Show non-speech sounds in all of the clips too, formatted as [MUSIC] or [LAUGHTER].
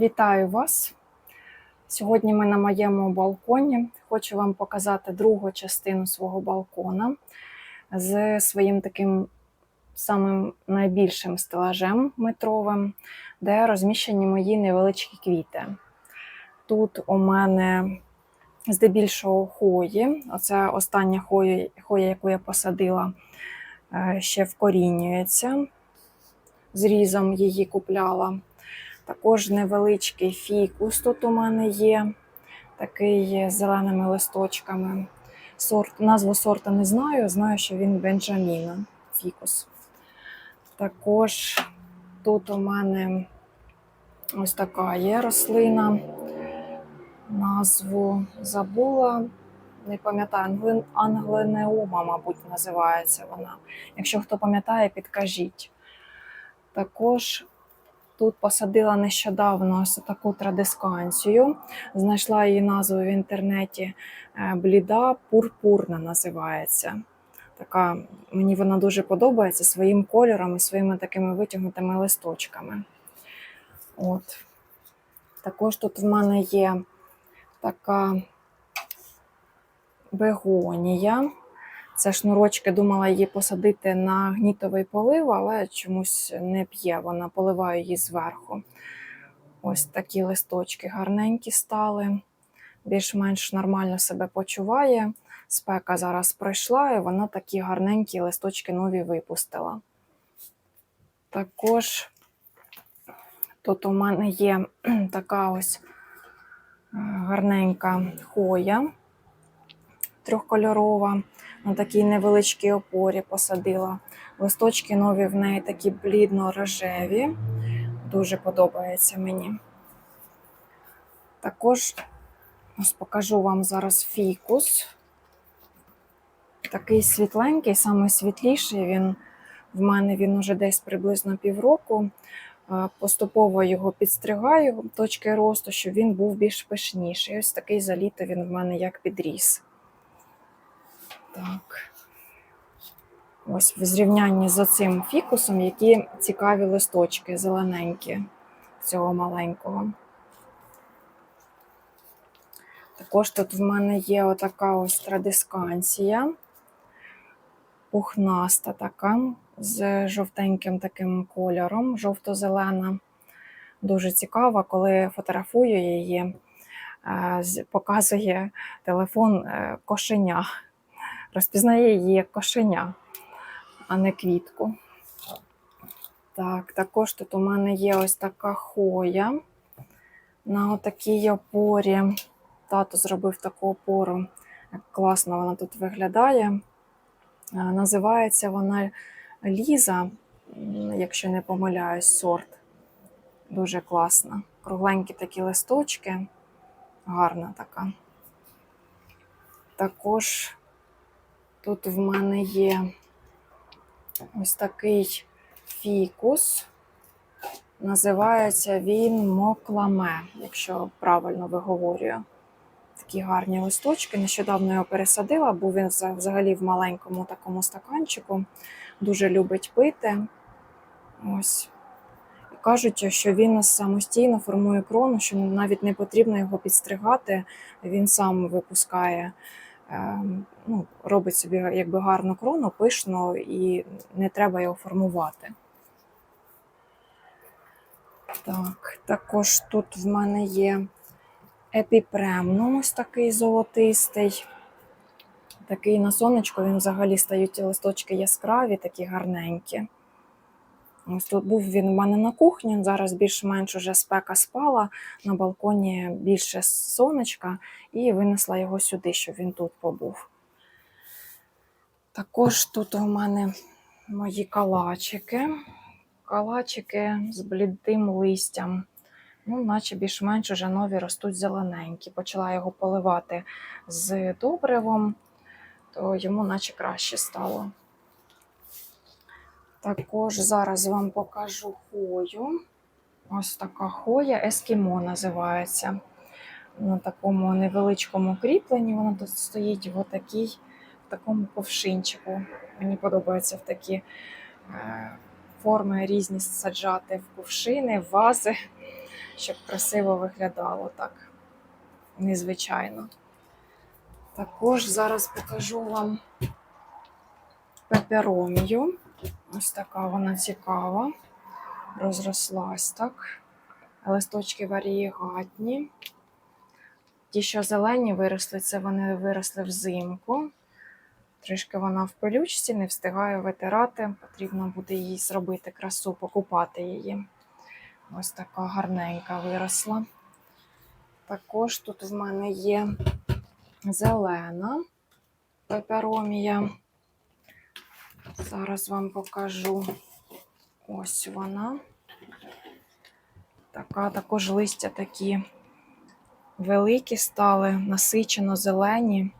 Вітаю вас! Сьогодні ми на моєму балконі. Хочу вам показати другу частину свого балкона з своїм таким самим найбільшим стелажем метровим, де розміщені мої невеличкі квіти. Тут у мене здебільшого хої. Оце остання хоя, хоя яку я посадила, е, ще вкорінюється. Зрізом її купляла. Також невеличкий фікус тут у мене є, такий з зеленими листочками. Сорт, назву сорта не знаю, знаю, що він Бенджаміна фікус. Також тут у мене ось така є рослина. Назву забула, не пам'ятаю, Англи- англинеума, мабуть, називається вона. Якщо хто пам'ятає, підкажіть. Також Тут посадила нещодавно ось таку традисканцію. Знайшла її назву в інтернеті е, бліда пурпурна називається. Така, мені вона дуже подобається своїм кольором і своїми такими витягнутими листочками. От. Також тут в мене є така бегонія. Це шнурочки думала її посадити на гнітовий полив, але чомусь не п'є. Вона поливає її зверху. Ось такі листочки гарненькі стали, більш-менш нормально себе почуває. Спека зараз пройшла, і вона такі гарненькі листочки нові випустила. Також тут у мене є [CLEARS THROAT] така ось е, гарненька хоя трьохкольорова на такій невеличкій опорі посадила. Листочки нові в неї такі блідно-рожеві. Дуже подобається мені. Також ось покажу вам зараз фікус. Такий світленький, саме світліший він в мене він уже десь приблизно півроку. Поступово його підстригаю точки росту, щоб він був більш пишніший. Ось такий за літо він в мене як підріс. Так. Ось в зрівнянні з оцим фікусом, які цікаві листочки зелененькі цього маленького. Також тут в мене є отака ось традисканція, пухнаста така, з жовтеньким таким кольором, жовто-зелена. Дуже цікава, коли фотографую її, е, показує телефон е, кошеня розпізнає її як кошеня, а не квітку. Так, також тут у мене є ось така хоя на отакій опорі. Тато зробив таку опору. Як класно вона тут виглядає. Е, Називається вона Ліза, якщо не помиляюсь, сорт. Дуже класна. Кругленькі такі листочки, гарна така. Також Тут в мене є ось такий фікус. Називається він мокламе, якщо правильно виговорюю. Такі гарні листочки. Нещодавно його пересадила, був він взагалі в маленькому такому стаканчику. Дуже любить пити. Ось. Кажуть, що він самостійно формує крону, що навіть не потрібно його підстригати, він сам випускає ну, робить собі якби гарну крону, пишно, і не треба його формувати. Так, також тут в мене є епіпремнум, ось такий золотистий. Такий на сонечко він взагалі стають листочки яскраві, такі гарненькі. Тут був він у мене на кухні. Зараз більш-менш уже спека спала, на балконі більше сонечка, і винесла його сюди, щоб він тут побув. Також тут у мене мої калачики. Калачики з блідим листям. Ну, наче більш-менш уже нові ростуть зелененькі. Почала його поливати з добривом, то йому наче краще стало. Також зараз вам покажу хою. Ось така хоя ескімо називається. На такому невеличкому кріпленні. Вона тут стоїть в, отакій, в такому ковшинчику. Мені подобається в такі е, форми різні саджати в кувшини, в вази. щоб красиво виглядало так незвичайно. Також зараз покажу вам пеперомію. Ось така вона цікава. Розрослась так. Листочки варієгатні. Ті, що зелені виросли, це вони виросли взимку. Трішки вона в пилючці, не встигаю витирати. Потрібно буде їй зробити красу, покупати її. Ось така гарненька виросла. Також тут в мене є зелена пеперомія. Зараз вам покажу. Ось вона. Така також листя такі великі стали, насичено зелені.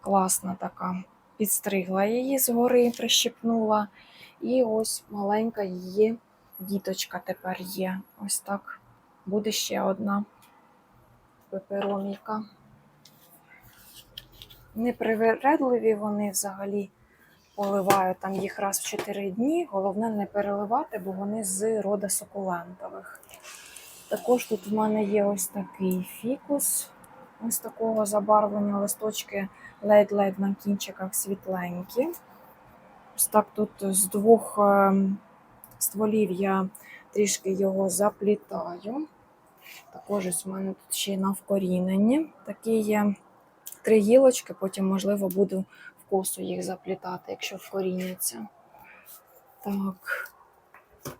Класна така. Підстригла її згори, прищипнула. І ось маленька її діточка тепер є. Ось так. Буде ще одна пепероміка. Непривередливі вони взагалі поливаю там їх раз в 4 дні. Головне не переливати, бо вони з рода сукулентових. Також тут в мене є ось такий фікус, ось такого забарвлення листочки ледь-ледь на кінчиках світленькі. Ось так тут з двох ем, стволів я трішки його заплітаю. Також ось у мене тут ще й на вкоріненні. Такі є три гілочки, потім, можливо, буду косу їх заплітати, якщо вкоріняться. Так.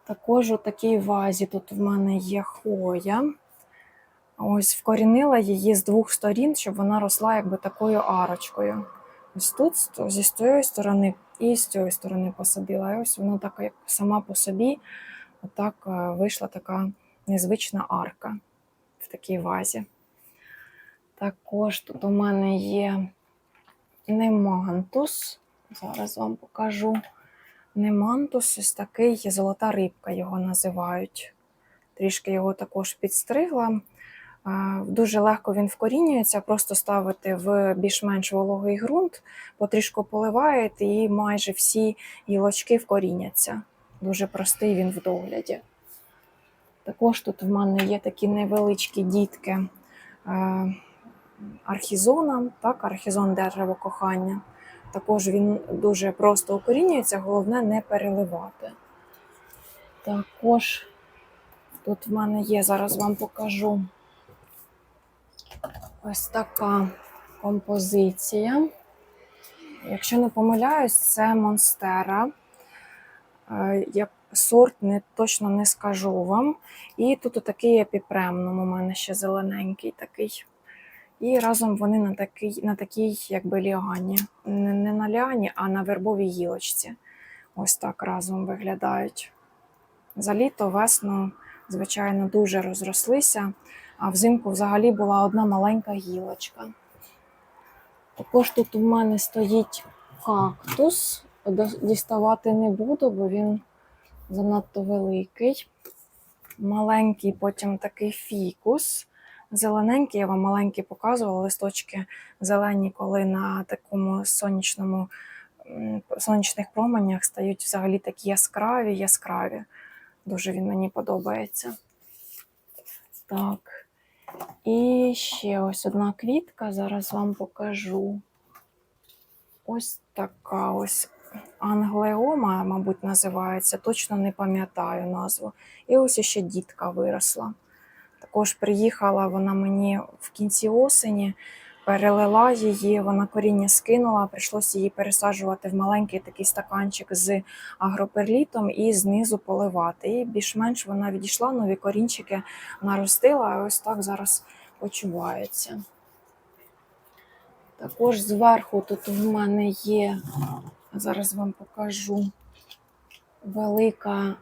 Також у такій вазі тут в мене є хоя. Ось вкорінила її з двох сторін, щоб вона росла якби такою арочкою. Ось тут зі цієї сторони і з цієї сторони посадила. І ось вона така як сама по собі отак е, вийшла така незвична арка в такій вазі. Також тут у мене є немантус. Зараз вам покажу. Немантус, ось такий золота рибка його називають. Трішки його також підстригла. Дуже легко він вкорінюється, просто ставити в більш-менш вологий ґрунт, потрішку поливаєте і майже всі гілочки вкоріняться. Дуже простий він в догляді. Також тут в мене є такі невеличкі дітки архізона, так, архізон дерево кохання. Також він дуже просто укорінюється, головне не переливати. Також тут в мене є, зараз вам покажу ось така композиція. Якщо не помиляюсь, це Монстера. Е, як сорт не, точно не скажу вам. І тут такий епіпремнум у мене ще зелененький такий. І разом вони на такій, на такій якби ліані. Не, не на ліані, а на вербовій гілочці. Ось так разом виглядають. За літо, весну, звичайно, дуже розрослися, а взимку взагалі була одна маленька гілочка. Також тут у мене стоїть кактус. Діставати не буду, бо він занадто великий. Маленький потім такий фікус. Зелененькі, я вам маленькі показувала, листочки зелені, коли на такому сонячному сонячних променях стають взагалі такі яскраві, яскраві. Дуже він мені подобається. Так. І ще ось одна квітка, зараз вам покажу. Ось така ось англеома, мабуть, називається, точно не пам'ятаю назву. І ось ще дітка виросла. Також приїхала вона мені в кінці осені, перелила її, вона коріння скинула, прийшлося її пересаджувати в маленький такий стаканчик з агроперлітом і знизу поливати. І більш-менш вона відійшла, нові корінчики наростила, а ось так зараз почувається. Також зверху тут в мене є, зараз вам покажу велика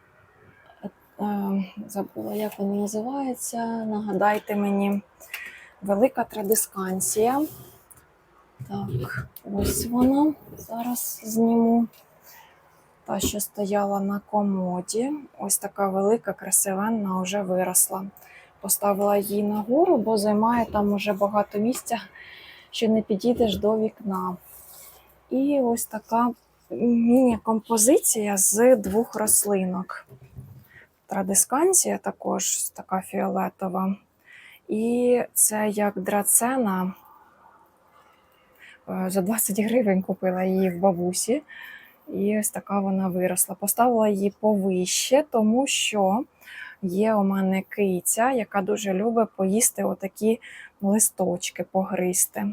забула, як вона називається. Нагадайте мені велика традисканція. Так, ось вона. Зараз зніму. Та, що стояла на комоді. Ось така велика, красивенна вже виросла. Поставила її нагору, бо займає там уже багато місця, що не підійдеш до вікна. І ось така міні-композиція з двох рослинок. Традисканція також така фіолетова. І це як драцена. Е, За 20 гривень купила її в бабусі. І ось така вона виросла. Поставила її повище, тому що є у мене киця, яка дуже любить поїсти отакі листочки, погризти.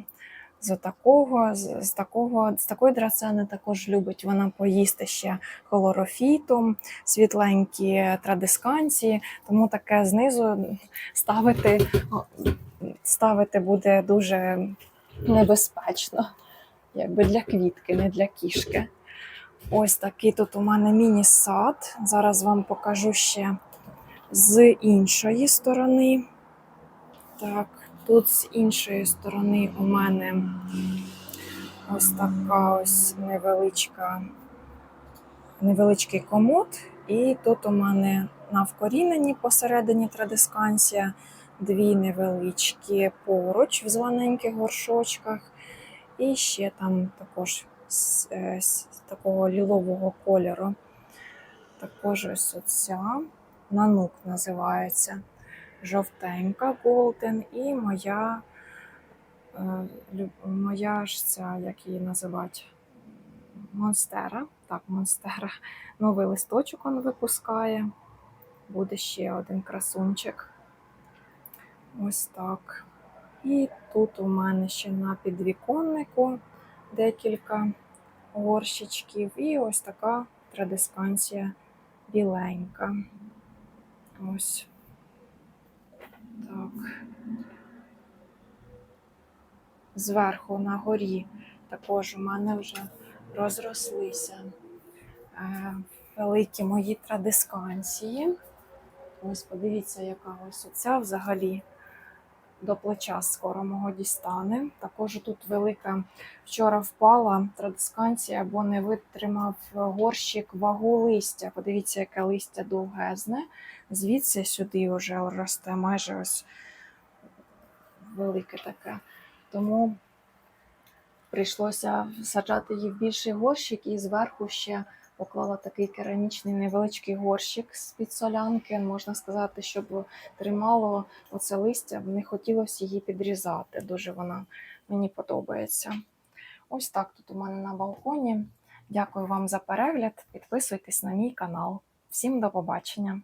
З такого, з, з такого, з такої драцени також любить вона поїсти ще хлорофітум, світленькі традисканції, тому таке знизу ставити, ставити буде дуже небезпечно, якби для квітки, не для кішки. Ось такий тут у мене міні-сад. Зараз вам покажу ще з іншої сторони. Так, тут з іншої сторони у мене ось така ось невеличка, невеличкий комод. І тут у мене на вкоріненні посередині традисканція дві невеличкі поруч в званеньких горшочках. І ще там також з, е, з такого лілового кольору. Також ось оця нанук називається жовтенька Golden і моя, е, моя ж ця, як її називати, Монстера. Так, Монстера. Новий листочок він випускає. Буде ще один красунчик. Ось так. І тут у мене ще на підвіконнику декілька горщичків. І ось така традисканція біленька. Ось так. Зверху на горі також у мене вже розрослися е, великі мої традисканції. Ось подивіться, яка ось оця взагалі до плеча скоро мого дістане. Також тут велика вчора впала традисканція, бо не витримав горщик вагу листя. Подивіться, яке листя довгезне. Звідси сюди вже росте майже ось велике таке. Тому прийшлося саджати її в більший горщик і зверху ще поклала такий керамічний невеличкий горщик з-під солянки. Можна сказати, щоб тримало оце листя, не хотілося її підрізати. Дуже вона мені подобається. Ось так тут у мене на балконі. Дякую вам за перегляд. Підписуйтесь на мій канал. Всім до побачення!